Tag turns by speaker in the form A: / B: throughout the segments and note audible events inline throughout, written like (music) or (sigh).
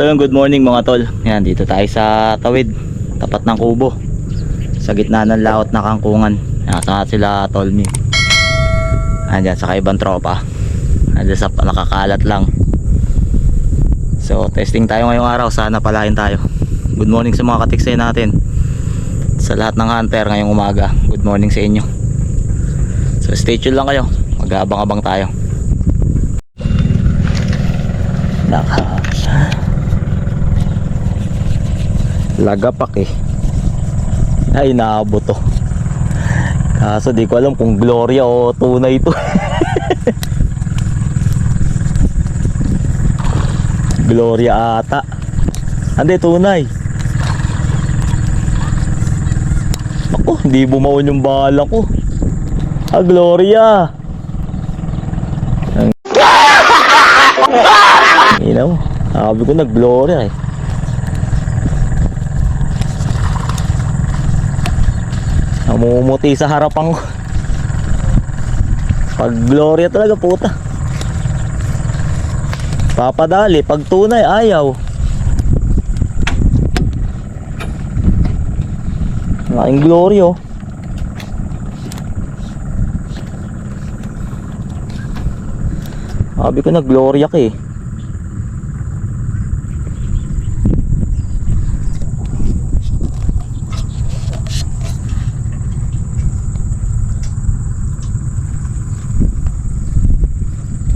A: So good morning mga tol. Yan, dito tayo sa tawid. Tapat ng kubo. Sa gitna ng laot na kangkungan. Nasa sila Tolmi. Andyan, sa ibang tropa. Andyan sa nakakalat lang. So, testing tayo ngayong araw. Sana palahin tayo. Good morning sa mga katiksay natin. Sa lahat ng hunter ngayong umaga. Good morning sa inyo. So, stay tuned lang kayo. Mag-aabang-abang tayo. Naka lagapak eh. Ay naabot to. Kaso di ko alam kung gloria o tunay ito (laughs) gloria ata. Hindi tunay. Ako hindi bumaon yung bala ko. Ah gloria. (laughs) Inaw, sabi ko nag gloria eh namumuti sa harapan ko. Pag gloria talaga puta. Papadali pag tunay ayaw. Laking gloria oh. Sabi ko na gloria ka eh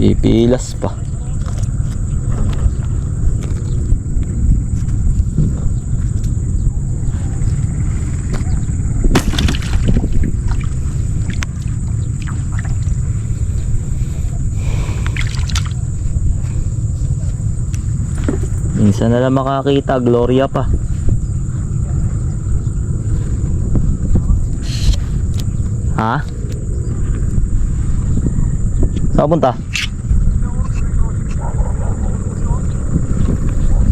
A: Pipilas pa. Minsan na lang makakita, Gloria pa. Ha? Saan punta?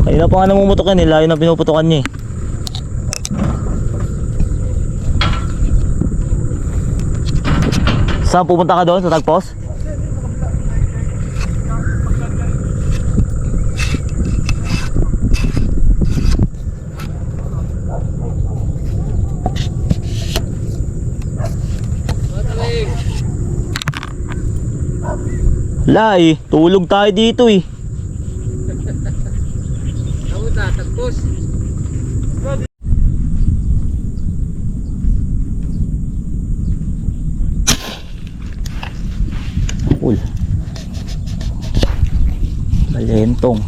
A: Kanina pa nga namumutukan eh, layo na pinuputukan niya eh. Saan pupunta ka doon? Sa tagpos? Lai, tulog tayo dito eh.
B: Ako na, tagpos.
A: Cool. Malentong.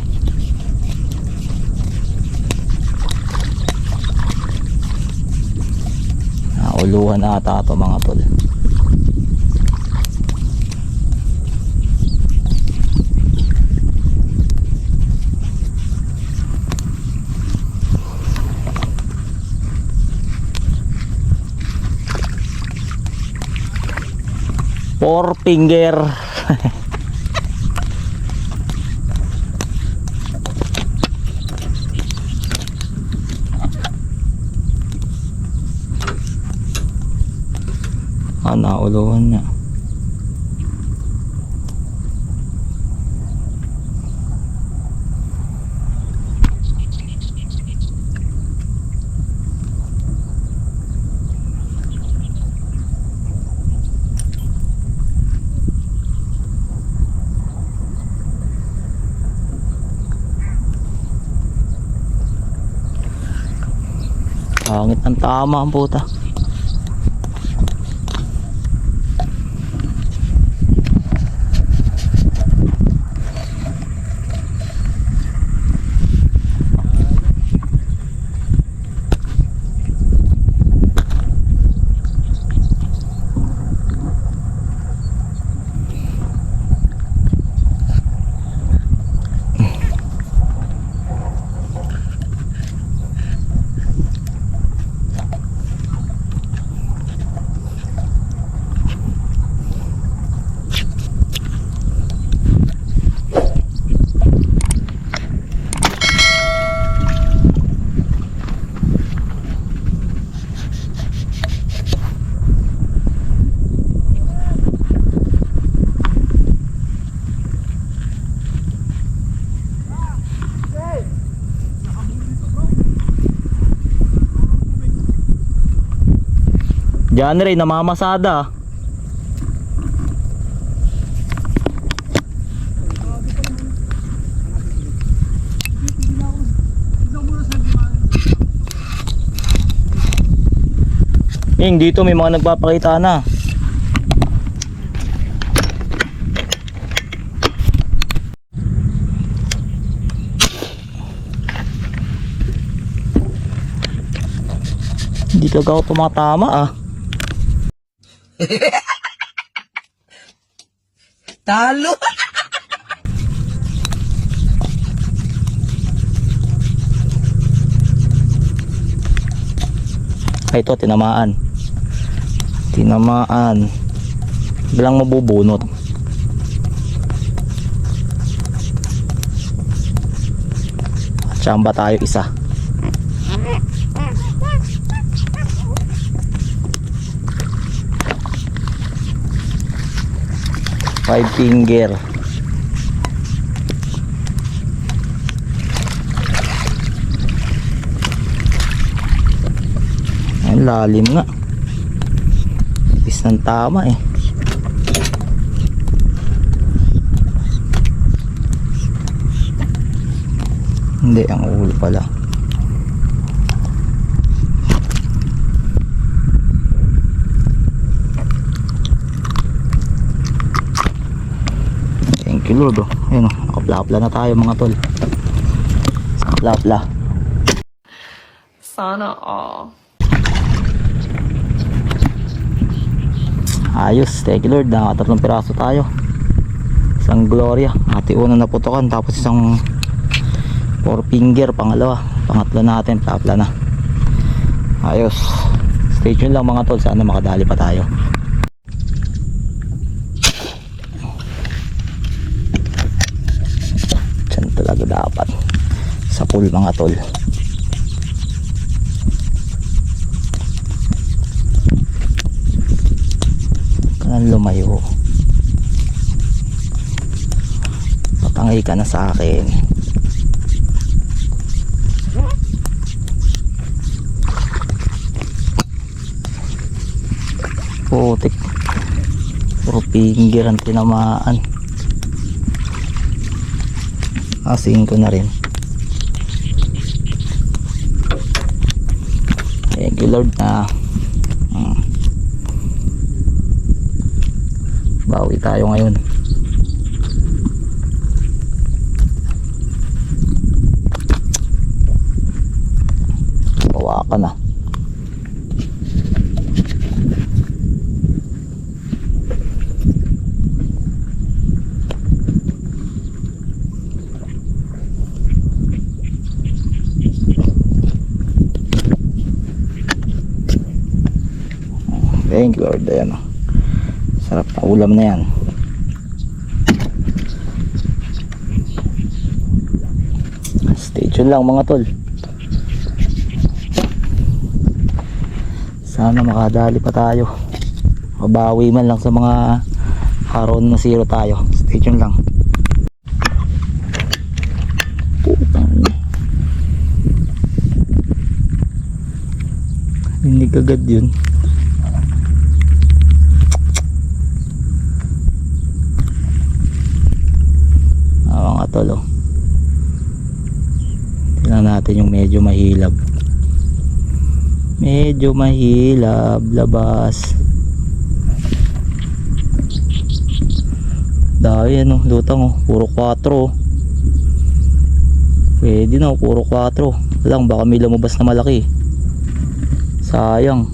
A: Nauluhan ata ito mga tol. Four finger. (laughs) ah, nauluhan niya. Pangit ng tama ang puta. Diyan rin, namamasada. Yung dito may mga nagpapakita na. Hindi ka ako tumatama ah. (laughs)
B: Talo!
A: Ay, ito, tinamaan. Tinamaan. Bilang mabubunot. Tsamba tayo isa. Five finger. Ang lalim nga. Ipis ng tama eh. Hindi, ang ulo pala. You Lord oh. Ayun oh, nakaplapla na tayo mga tol. Nakaplapla.
C: Sana all.
A: Ayos, thank you Lord. Nakatatlong piraso tayo. Isang Gloria, ati una na putukan tapos isang four finger pangalawa. Pangatlo natin, papla na. Ayos. Stay tuned lang mga tol, sana makadali pa tayo. Diyan talaga dapat. Sa pool mga tol. Kanang lumayo. Patangay ka na sa akin. Putik. Puro finger ang tinamaan. Asihin ko na rin. Thank you na mm, bawi tayo ngayon bawa ka na thank you Lord. Ayan o sarap na ulam na yan. Stay tuned lang mga tol. Sana makadali pa tayo. Mabawi man lang sa mga karon na zero tayo. Stay tuned lang. Hindi kagad yun Oo nga tol oh. Tingnan natin yung medyo mahilab. Medyo mahilab labas. Dahil ano, lutang oh, puro 4 oh. Pwede na oh, puro 4. Lang baka may lumabas na malaki. Sayang.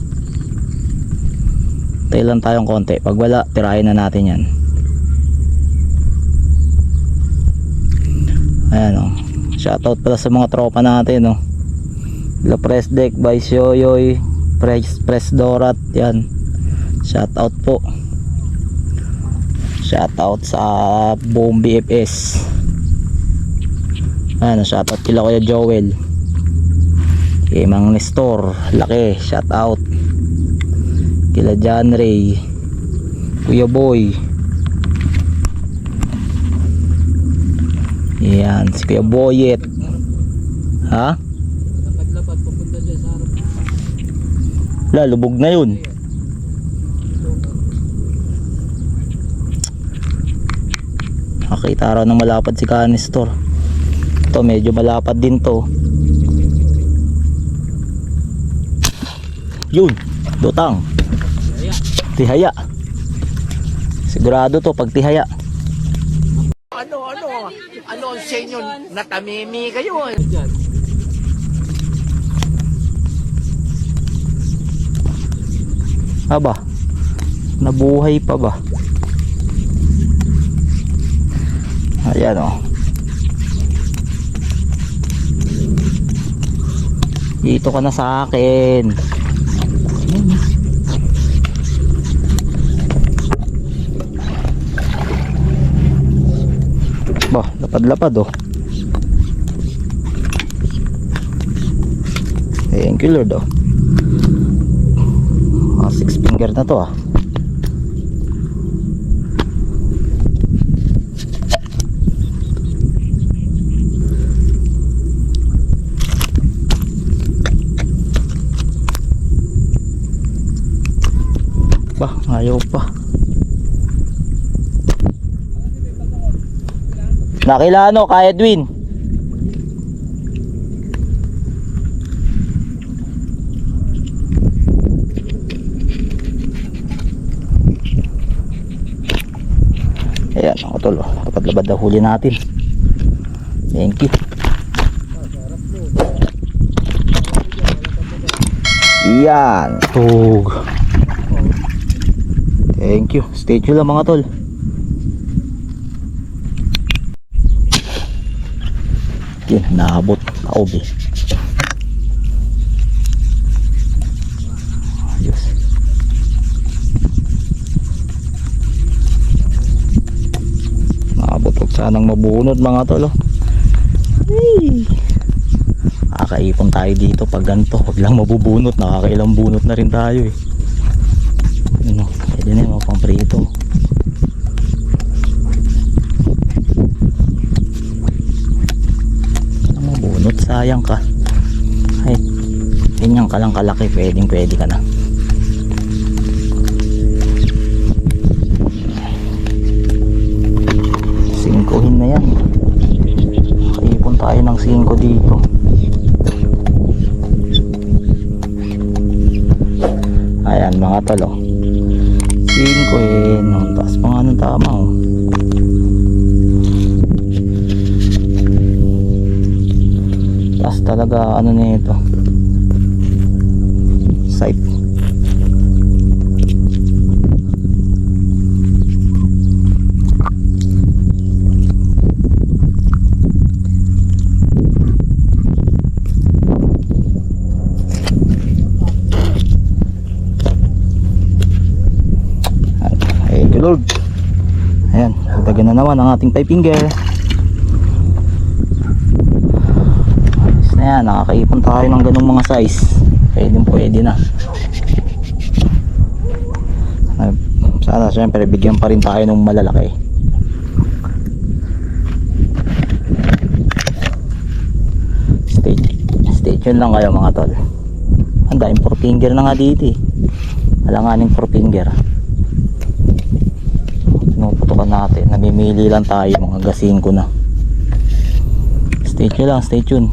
A: Tayo lang tayong konti. Pag wala, tirahin na natin yan. Ayan o. Shoutout pala sa mga tropa natin o. La Press Deck by Shoyoy. Press, Press Dorat. Yan. Shoutout po. Shoutout sa buong BFS. Ayan o. Shoutout kila Kuya Joel. Kay Mang Nestor. Laki. Shoutout. Kila John Ray. Kuya Boy. Yan, si Kuya Boyet. Ha?
B: Lapad-lapad papunta dyan sa harap.
A: La, lubog na yun. Nakita raw ng malapad si canister. Ito, medyo malapad din to. Yun, dotang. Tihaya. Sigurado to pag tihaya.
C: Ano, ang sa inyo? Natamimi kayo. eh.
A: Aba, nabuhay pa ba? Ayan o. Dito ka na sa akin. Bah, lapad-lapad oh. Thank you Lord oh. Ah, six finger na to ah. Ba, ayaw pa. Nakilano ka Edwin? Ayan, ako tol. oh. Dapat labad na huli natin. Thank you. Yan. Tug. Thank you. Stay tuned lang mga tol. Yun, naabot. Kaob eh. Ayos. Naabot huwag sanang mabunod mga tol. Oh. Hey. Nakakaipon tayo dito pag ganito. Huwag lang mabubunot. Nakakailang bunot na rin tayo eh. Ano, pwede na yung pang prito. Ang mabunot, sayang ka. Ay, ganyan ka lang kalaki, pwedeng pwede ka na. Singkohin na yan. Kaipon tayo ng singko dito. Ayan mga talo. Talaga ano. Sight. Thank you Lord. Ayan, dagdagan na naman ang ating five finger. Ayos na yan, nakakaipon tayo ng ganung mga size. Pwede pwede na. Sana syempre bigyan pa rin tayo ng malalaki. Stay, stay tuned lang kayo mga tol. Ang daming four finger na nga dito eh. Alanganing four finger pinuputukan natin namimili lang tayo mga gasing ko na stay tuned lang stay tuned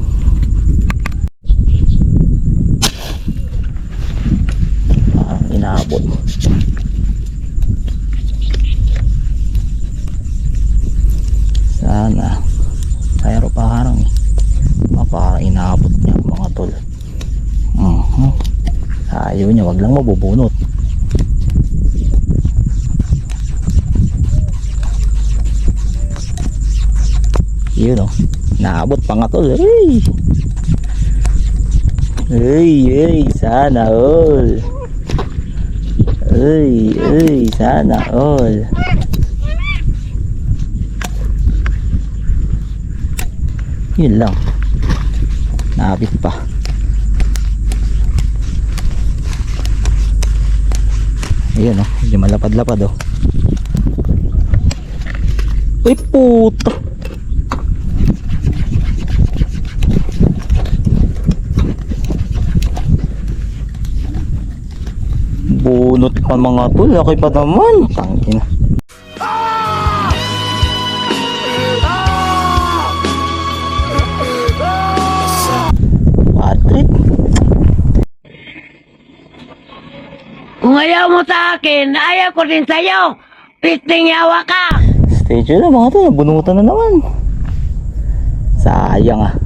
A: inaabot sana pero parang ah, parang inaabot niya mga tol uh ayaw niya wag lang mabubunot Yun oh. Naabot pa nga tol. Hey! Hey, hey, sana all. Hey, hey, sana all. Yun lang. Naabit pa. Ayun oh, hindi malapad-lapad oh. Uy puto. pa mga tol. Laki pa naman. Tangin na.
B: Kung ayaw mo sa akin, ayaw ko din sa'yo. Pisting yawa ka.
A: Stay tuned na mga tol. Nabunutan na naman. Sayang ah.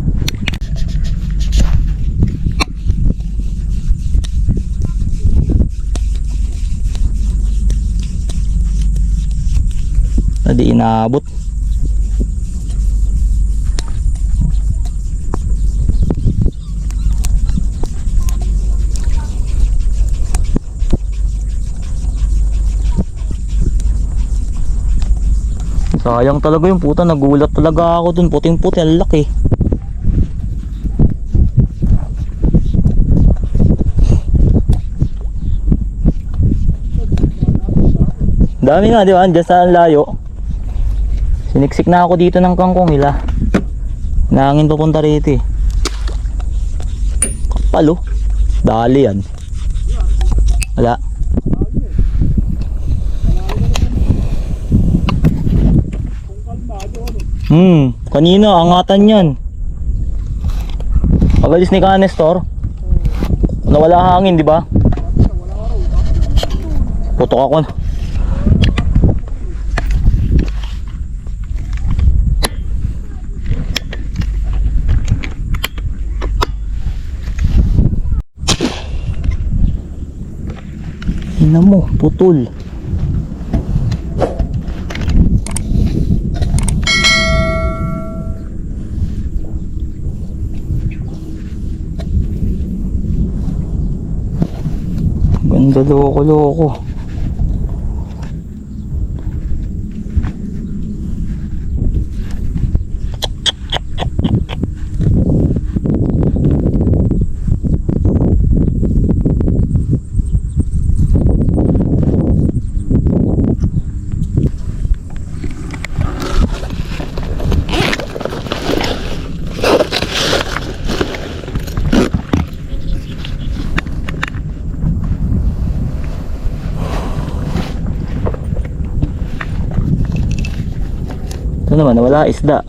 A: Na di inaabot. Sayang talaga yung puta, nagulat talaga ako dun. Puting-puti, ang laki. Dami nga, di ba? Diyan sa layo. Siniksik na ako dito ng kangkong nila. Nangin papunta rito eh. Kapal oh. Dali yan. Wala. Hmm, kanina angatan yan. Pagalis ni Canestor. Nawala hangin, di ba? Putok ako. Ina mo, putol. Ganda loko-loko. Naman, wala isda.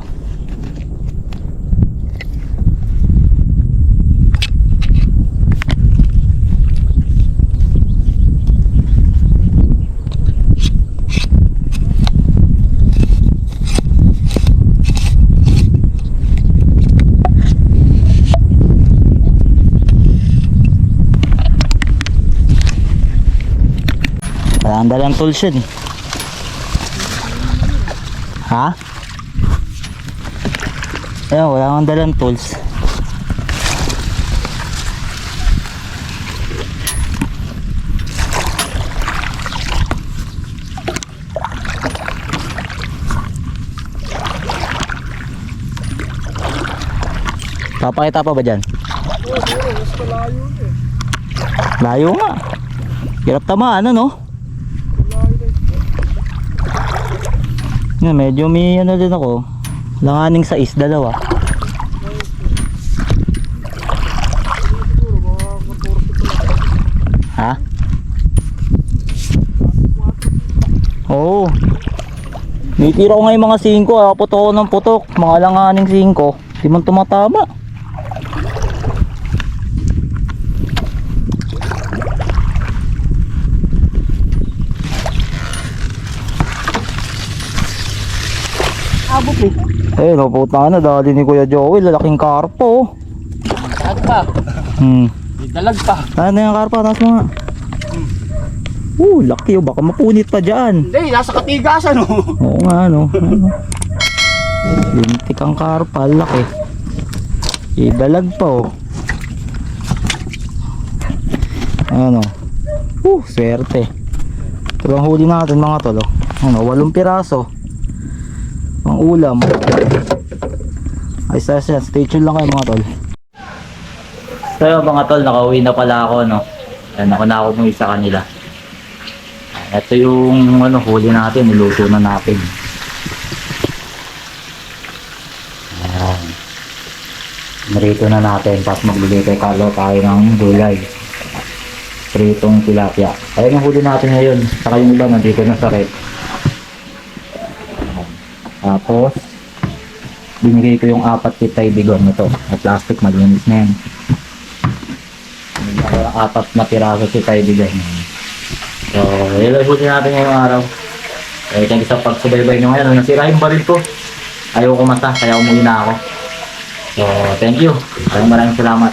A: Ang dalang tools eh. Ha? Ayun, wala akong dalang tools. Papakita pa ba dyan? Layo nga. Hirap tamaan ano? Yan, medyo may ano din ako. Langaning sa is dalawa. Ha? Oo. Nitira ko nga yung mga 5, ah, putok ng putok. Mga langaning 5. Di man tumatama.
B: Eh.
A: Eh, no, puta na, dali ni Kuya Joey, lalaking karpo.
B: Saan pa?
A: Hmm.
B: Dalag pa.
A: Ano yung karpa, taas mo nga. Uh, laki oh, baka mapunit pa dyan.
B: Hindi, nasa katigasan oh.
A: Oo nga, no. Ano? Lintik ang karpa, laki. Idalag pa, oh. Ano? Uh, swerte. Ito ang huli natin mga tol, oh. Ano, walong piraso. Pang ulam. Ay, sa yan. Stay tuned lang kayo mga tol. So yun, mga tol, nakauwi na pala ako, no. Yan, ako na ako muna sa kanila. Ito yung ano, huli natin, niluto na natin. Ayan. Narito na natin, tapos magbili kay Carlo tayo ng gulay. Pritong tilapia. Ayun yung huli natin ngayon. Saka yung iba nandito na sa rep. Tapos, binigay ko yung apat kitay bigon nito. Na plastic, malinis na yan. Apat na piraso kitay bigon. So, yun lang natin ngayong araw. Eh, thank you sa pagsubaybay nyo ngayon. Nasira yung baril ko. Ayaw ko mata, kaya umuwi na ako. So, thank you. Maraming maraming salamat.